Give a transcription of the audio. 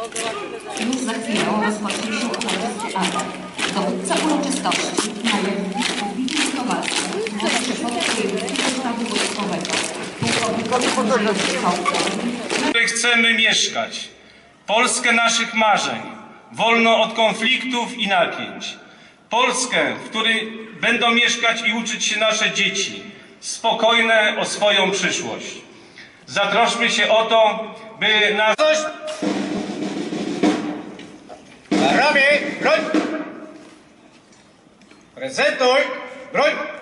Już za chwilę rozpocznie się uroczysty atak. Dowódca uroczystości najemnik Widzisz Kowalski zechce podkreślić sztabu wojskowego. Pułkownikowi chcemy mieszkać. Polskę naszych marzeń, wolną od konfliktów i napięć. Polskę, w której będą mieszkać i uczyć się nasze dzieci, spokojne o swoją przyszłość. Zatroszmy się o to, by nas... Sami, Brun. Present hoy, Brun.